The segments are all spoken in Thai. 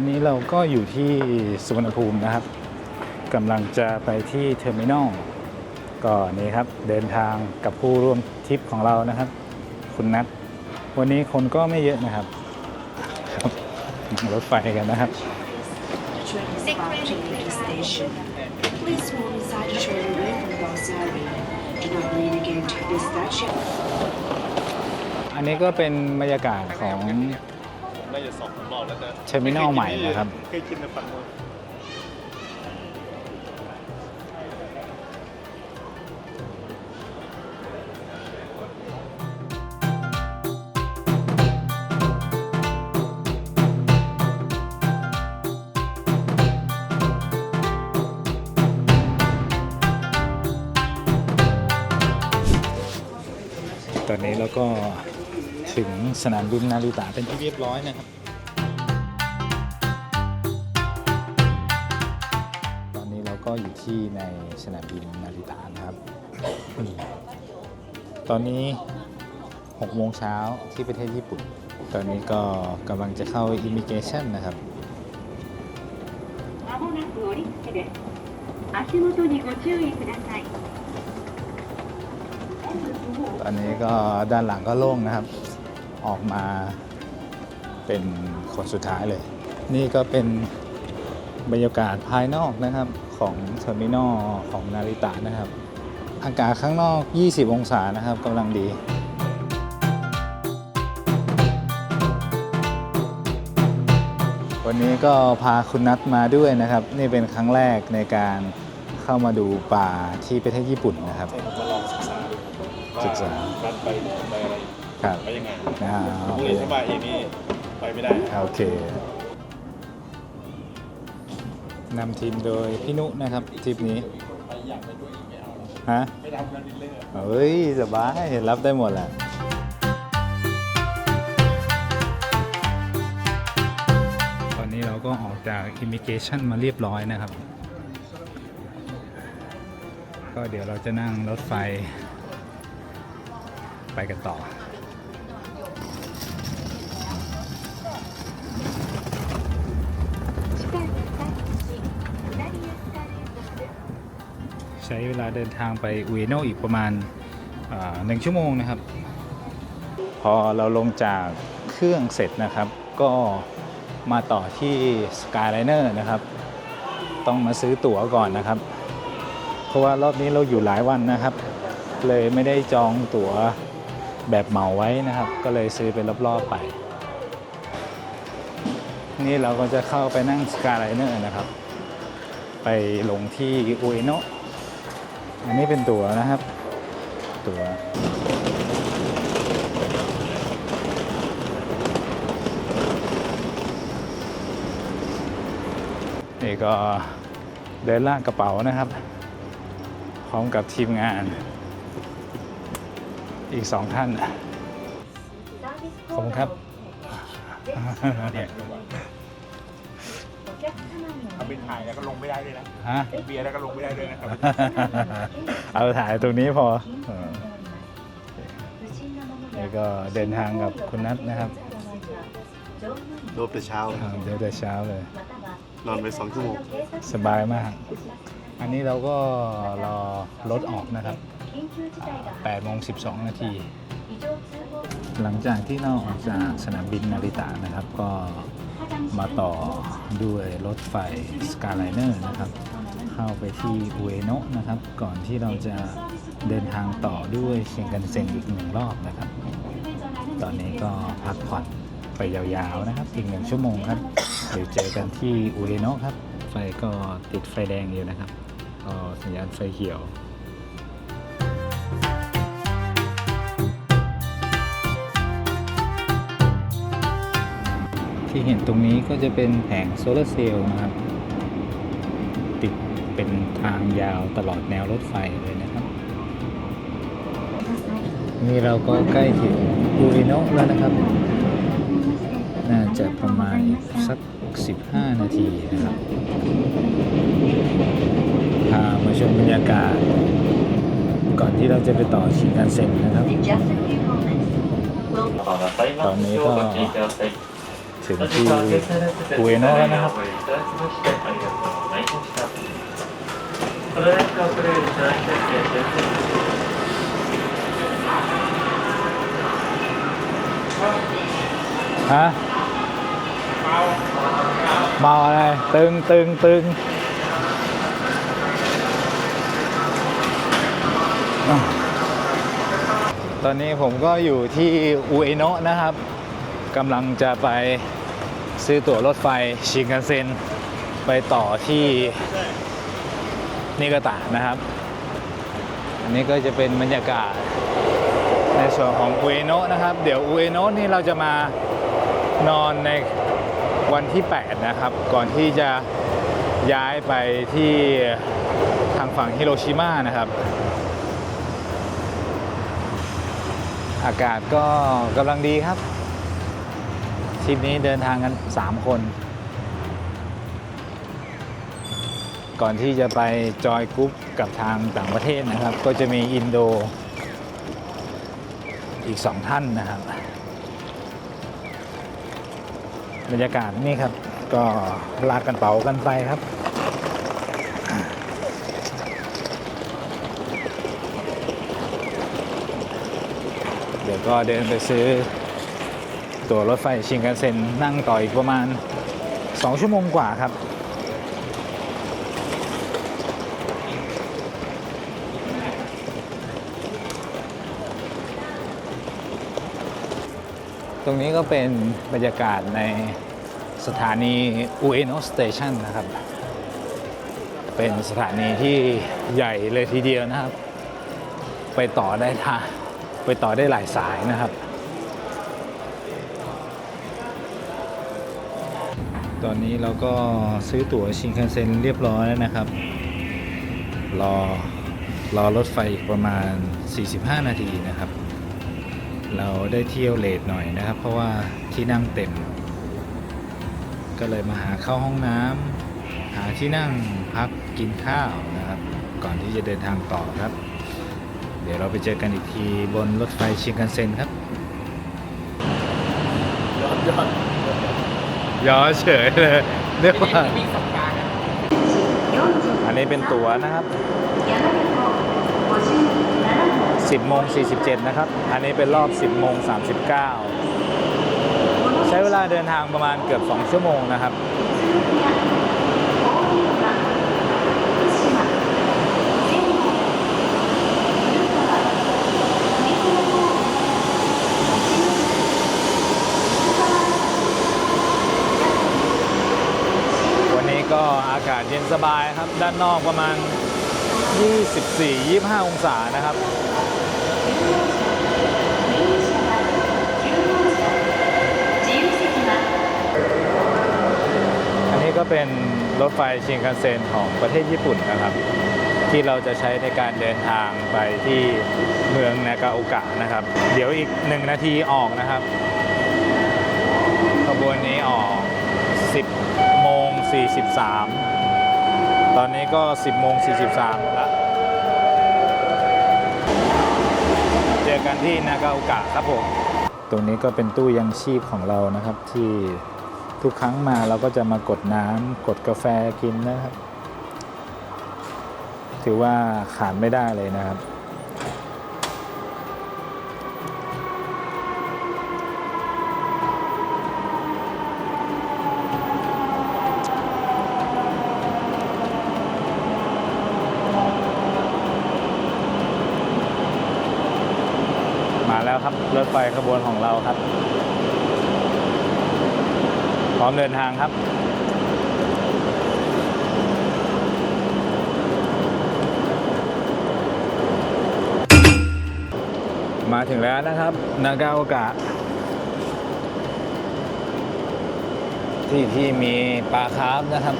ตอนนี้เราก็อยู่ที่สุวรรณภูมินะครับกำลังจะไปที่เทอร์มินอลก็นี่ครับเดินทางกับผู้ร่วมทริปของเรานะครับ คุณนัทวันนี้คนก็ไม่เยอะนะครับครับนั่งรถไฟกันนะครับ Train is about to leave the station. Please move inside the train away from those area. Do not lean against this statue. อันนี้ก็เป็นบรรยากาศของ น่าจะสองสามรอบแล้วแต่เทอร์มินอลใหม่นะครับ เคยกินในฝั่งนู้นตอนนี้เราก็ถึงสนามบินนาริตะเป็นที่เรียบร้อยนะครับ ก็อยู่ที่ในสนามบินนาริตะนะครับ ตอนนี้6โมงเช้าที่ประเทศญี่ปุ่น ตอนนี้ก็กำลังจะเข้าอิมิเกชันนะครับตอนนี้ก็ด้านหลังก็โล่งนะครับ ออกมาเป็นคนสุดท้ายเลย นี่ก็เป็นบรรยากาศภายนอกนะครับ ของเทอร์มินอลของนาริตะนะครับ อากาศข้างนอก 20 องศานะครับกำลังดีวันนี้ก็พาคุณนัทมาด้วยนะครับ นี่เป็นครั้งแรกในการเข้ามาดูป่าที่ประเทศญี่ปุ่นนะครับใช่ผมมาลองศึกษาดูว่าศึกษาการไปไปอะไรครับไปยังไงอ่าผมเลยถ้ามาเองนี่ไปไม่ได้โอเค นำทีมโดยพี่นุนะครับทริปนี้ไปอยากไม่เอาฮะไม่ทำงานดิเลยอะเฮ้ยสบายรับได้หมดแหละตอนนี้เราก็ออกจากอิมิเกชันมาเรียบร้อยนะครับ ก็เดี๋ยวเราจะนั่งรถไฟ ไปกันต่อ ใช้เวลาเดินทางไปอุเอโนอีกประมาณหนึ่งชั่วโมงนะครับ พอเราลงจากเครื่องเสร็จนะครับ ก็มาต่อที่ Skyliner นะครับ ต้องมาซื้อตั๋วก่อนนะครับ เพราะว่ารอบนี้เราอยู่หลายวันนะครับ เลยไม่ได้จองตั๋วแบบเหมาไว้นะครับ ก็เลยซื้อเป็นรอบๆไป นี่เราก็จะเข้าไปนั่ง Skyliner นะครับ ไปลงที่อุเอโนะ อันนี้เป็นตั๋วนะครับ ตั๋วนี่ก็เดินลากกระเป๋านะครับ พร้อมกับทีมงาน อีกสองท่าน ขอบคุณครับ เนี่ยเอาเป็นถ่ายแล้วก็ลงไม่ได้เลยนะฮะ เบียร์แล้วก็ลงไม่ได้เลยนะครับ เอาถ่ายตรงนี้พอเออนี่ก็เดินทางกับคุณนัทนะครับโดนแต่เช้าอ่าเดี๋ยวแต่เช้าเลย นอนไปสองชั่วโมงสบายมาก อันนี้เราก็รอรถออกนะครับ8โมง12 นาที หลังจากที่เราออกจากสนามบินนาริตะนะครับ ก็ มาต่อด้วยรถไฟ Skyliner นะครับ เข้าไปที่อุเอโนะนะครับ ก่อนที่เราจะเดินทางต่อด้วยเชียงกันเซ็งอีกหนึ่งรอบนะครับ ตอนนี้ก็พักผ่อนไปยาวๆนะครับ อีกหนึ่งชั่วโมงครับเดี๋ยวเจอกันที่อุเอโนะครับ ไฟก็ติดไฟแดงอยู่นะครับก็สัญญาณไฟเขียว เห็นตรงนี้ก็จะเป็นแผงโซลาร์เซลล์นะครับ ติดเป็นทางยาวตลอดแนวรถไฟเลยนะครับ นี่เราก็ใกล้ถึงอูริโนะแล้วนะครับ น่าจะประมาณอีกสัก 15 นาทีนะครับ พามาชมบรรยากาศ ก่อนที่เราจะไปต่อชินคันเซ็นนะครับ In just a few moments, we'll ตอนนี้ก็ ถึงที่อุเอโนะแล้วนะครับฮะเมาอะไร ตึงตึงตึงตอนนี้ผมก็อยู่ที่อุเอโนะนะครับกำลังจะไป ซื้อตั๋วรถไฟชินคันเซ็นไปต่อที่นิกาตะนะครับ อันนี้ก็จะเป็นบรรยากาศในส่วนของอุเอโนะนะครับ เดี๋ยวอุเอโนะนี่เราจะมานอนในวันที่ 8 นะครับ ก่อนที่จะย้ายไปที่ทางฝั่งฮิโรชิมานะครับ อากาศก็กำลังดีครับ ริปนี้เดินทางกัน 3 คน ก่อนที่จะไปจอยกรุ๊ปกับทางต่างประเทศนะครับ ก็จะมีอินโด อีกสองท่านนะครับ บรรยากาศนี่ครับ ก็ลากกันเป๋ากันไปครับเดี๋ยวก็เดินไปซื้อ ตัวรถไฟชิงกันเซ็นนั่งต่ออีกประมาณ 2 ชั่วโมงกว่าครับ ตรงนี้ก็เป็นบรรยากาศในสถานีอุเอโนะสเตชันนะครับ เป็นสถานีที่ใหญ่เลยทีเดียวนะครับ ไปต่อได้ทาไปต่อได้หลายสายนะครับ ตอนนี้เราก็ซื้อตั๋วชินคันเซ็นเรียบร้อยแล้วนะครับ รอรอรถไฟอีกประมาณ 45 นาทีนะครับ เราได้เที่ยวเลทหน่อยนะครับ เพราะว่าที่นั่งเต็ม ก็เลยมาหาเข้าห้องน้ำหาที่นั่งพักกินข้าวนะครับ ก่อนที่จะเดินทางต่อครับ เดี๋ยวเราไปเจอกันอีกทีบนรถไฟชินคันเซ็นครับ ย้อนเฉยเลยเรียกว่าอันนี้เป็นตั๋วนะครับ 10โมง47 นะครับ อันนี้เป็นรอบ 10โมง39 ใช้เวลาเดินทางประมาณเกือบ 2 ชั่วโมงนะครับ ก็อากาศเย็นสบายครับ ด้านนอกประมาณ 24-25 องศานะครับอันนี้ก็เป็นรถไฟชินคันเซ็นของประเทศญี่ปุ่นนะครับ ที่เราจะใช้ในการเดินทางไปที่เมืองนากาโอกะนะครับ เดี๋ยวอีกหนึ่งนาทีออกนะครับ ขบวนนี้ออก 10 43 ตอนนี้ก็ 10โมง43แล้วเจอกันที่นากาโอกะครับผม ตรงนี้ก็เป็นตู้ยังชีพของเรานะครับที่ทุกครั้งมาเราก็จะมากดน้ำกดกาแฟกินนะครับ ถือว่าขาดไม่ได้เลยนะครับ แล้วครับ รถไฟขบวนของเราครับ พร้อมเดินทางครับมาถึงแล้วนะครับ นากาโอกะ ที่ที่มีปลาคาร์ฟนะครับ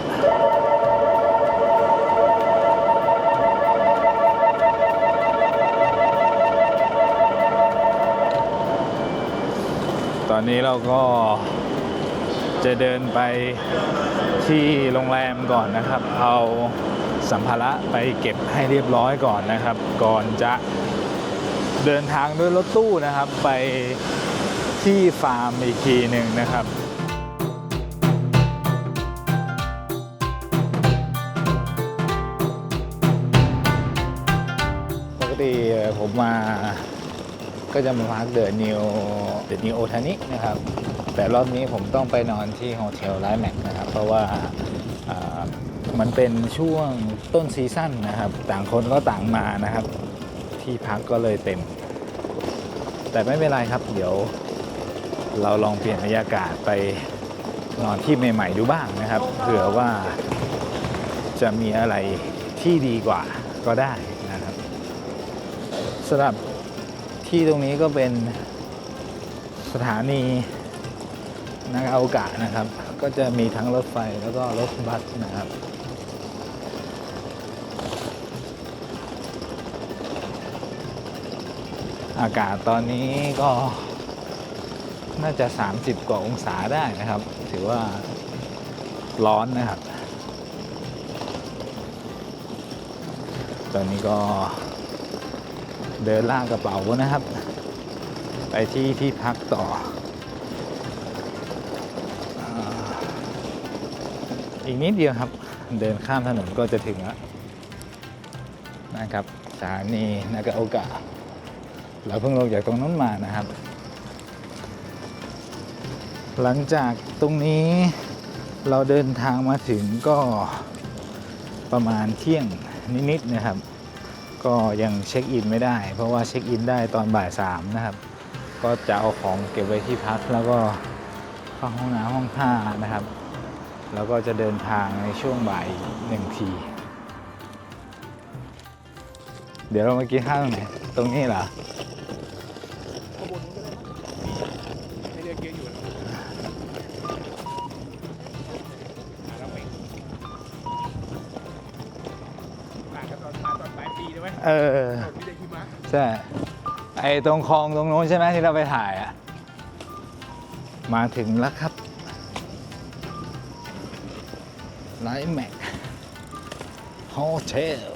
อนนี้เราก็จะเดินไปที่โรงแรมก่อนนะครับ เอาสัมภาระไปเก็บให้เรียบร้อยก่อนนะครับ ก่อนจะเดินทางด้วยรถตู้นะครับ ไปที่ฟาร์มอีกทีหนึ่งนะครับปกติผมมา ก็จะมาพักเดอะนิวเดอะนิวโอทานินะครับ แต่รอบนี้ผมต้องไปนอนที่โฮเทลไลท์แม็กนะครับ เพราะว่าอ่ามันเป็นช่วงต้นซีซั่นนะครับ ต่างคนก็ต่างมานะครับ ที่พักก็เลยเต็ม แต่ไม่เป็นไรครับ เดี๋ยวเราลองเปลี่ยนบรรยากาศไปนอนที่ใหม่ๆดูบ้างนะครับ เผื่อว่าจะมีอะไรที่ดีกว่าก็ได้นะครับสำหรับ ที่ตรงนี้ก็เป็นสถานีนักอวกาศนะครับ ก็จะมีทั้งรถไฟแล้วก็รถบัสนะครับ อากาศตอนนี้ก็น่าจะ 30 กว่าองศาได้นะครับ ถือว่าร้อนนะครับ ตอนนี้ก็ เดินล่ากกระเป๋านะครับ ไปที่ที่พักต่อ อีกนิดเดียวครับ เดินข้ามถนนก็จะถึงแล้วนะครับสถานีนากาโอกะเราเพิ่งลงจากตรงนั้นมานะครับ หลังจากตรงนี้เราเดินทางมาถึงก็ประมาณเที่ยงนิดๆนะครับ ก็ยังเช็คอินไม่ได้ เพราะว่าเช็คอินได้ตอนบ่ายสามนะครับ ก็จะเอาของเก็บไว้ที่พักแล้วก็เข้าห้องน้ำห้องท่านะครับ แล้วก็จะเดินทางในช่วงบ่ายหนึ่งที เดี๋ยวเรามากินข้าวตรงไหนตรงนี้เหรอ เออตอนที่ได้หิมะใช่ไอ้ตรงคลองตรงโน้นใช่ไหมที่เราไปถ่ายอะมาถึงแล้วครับไลท์แม็กโฮเทล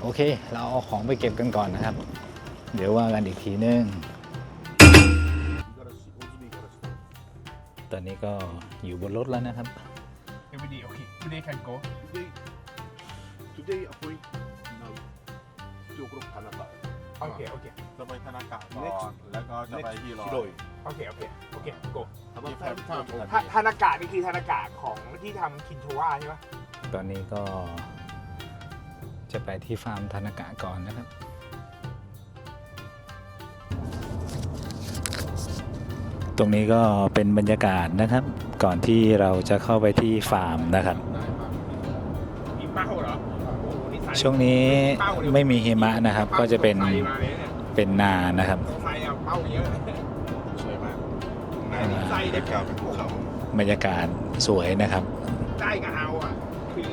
โอเค เราเอาของไปเก็บกันก่อนนะครับ เดี๋ยวว่ากันอีกทีนึง ตอนนี้ก็อยู่บนรถแล้วนะครับเอวีดีโอเค today can go Today, today appoint now. อยู่กรุงธนบัตรโอเคโอเคจะไปธนากะก่อนแล้วก็จะไปที่รอฮิโรยโอเคโอเคโอเค go ทำไมท่านท่านทาทานากะนี่คือทานากะของที่ทำคินโทวะใช่ไหมตอนนี้ก็จะไปที่ฟาร์มธนากะก่อนนะครับ ตรงนี้ก็เป็นบรรยากาศนะครับ ก่อนที่เราจะเข้าไปที่ฟาร์มนะครับ ช่วงนี้ไม่มีหิมะนะครับ ก็จะเป็นเป็นนานะครับใส่เอาเป้าเยอะสวยมากใส่เด็กกล่าวภูเขาบรรยากาศสวยนะครับด้ก็เอาอะคือ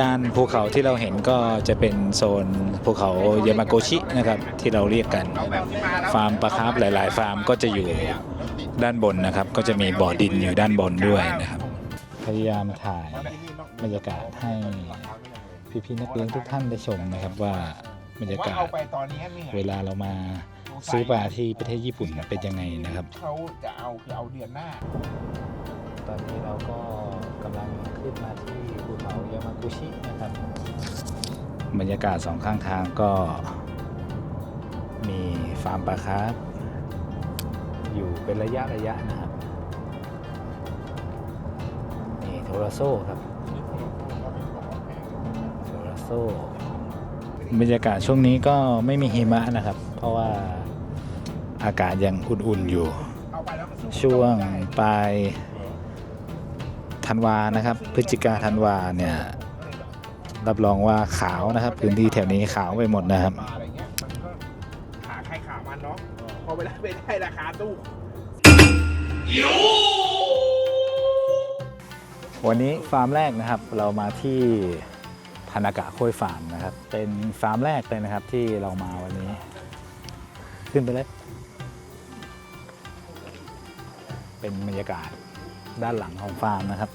ด้านภูเขาที่เราเห็นก็จะเป็นโซนภูเขายามาโกชินะครับ ที่เราเรียกกัน ฟาร์มปลาคาร์ฟหลาย ๆ ฟาร์มก็จะอยู่ด้านบนนะครับ ก็จะมีบ่อดินอยู่ด้านบนด้วยนะครับ พยายามถ่ายบรรยากาศให้ พี่ๆนักเรียนทุกท่านได้ชมนะครับว่าบรรยากาศเอาไปตอนนี้เนี่ยเวลาเรามาซื้อปลาที่ประเทศญี่ปุ่นเป็นยังไงนะครับเขาจะเอาคือเอาเดือนหน้า ตอนนี้เราก็กำลังขึ้นมาที่ภูเขายามากุชินะครับบรรยากาศสองข้างทางก็มีฟาร์มปลาคาร์ฟอยู่เป็นระยะระยะนะครับนี่โทรโซ่ครับโทรโซ่บรรยากาศช่วงนี้ก็ไม่มีหิมะนะครับ เพราะว่าอากาศยังอุ่นๆอยู่เอาไปแล้วก็สู้ช่วงปลายธันวานะครับ พฤศจิกาธันวาเนี่ยรับรองว่าขาวนะครับ พื้นที่แถวนี้ขาวไปหมดนะครับปลาอะไรเงี้ยมันก็ขาใครขามันเนาะพอไปได้ไปได้ราคาตู้วันนี้ฟาร์มแรกนะครับ เรามาที่ ธนากะโคยฟาร์มนะครับ เป็นฟาร์มแรกเลยนะครับที่เรามาวันนี้ ขึ้นไปเลย เป็นบรรยากาศด้านหลังของฟาร์มนะครับ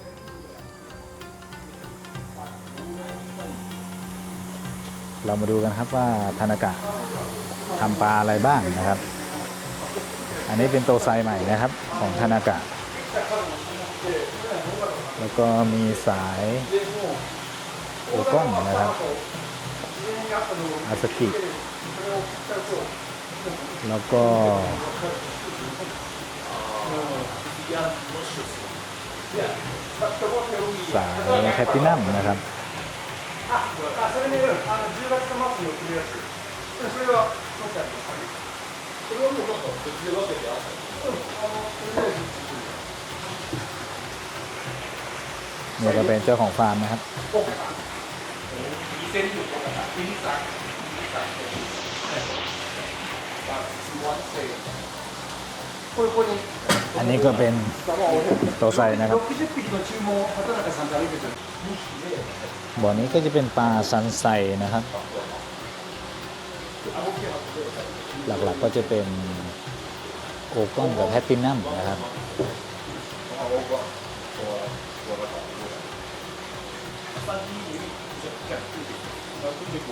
เรามาดูกันครับว่าธนากะทำปลาอะไรบ้างนะครับ อันนี้เป็นโตวไซใหม่นะครับของธนากะ แล้วก็มีสาย โอก้อนนะครับอาสกิ แล้วก็สายแพลตตินัมนะครับนี่ก็เป็นเจ้าของฟาร์มนะครับ อันนี้ก็เป็นโตไซนะครับบ่อนี้ก็จะเป็นปลาซันไซนะครับ หลักๆก็จะเป็นโอก้อนกับแพตตินัมนะครับ こ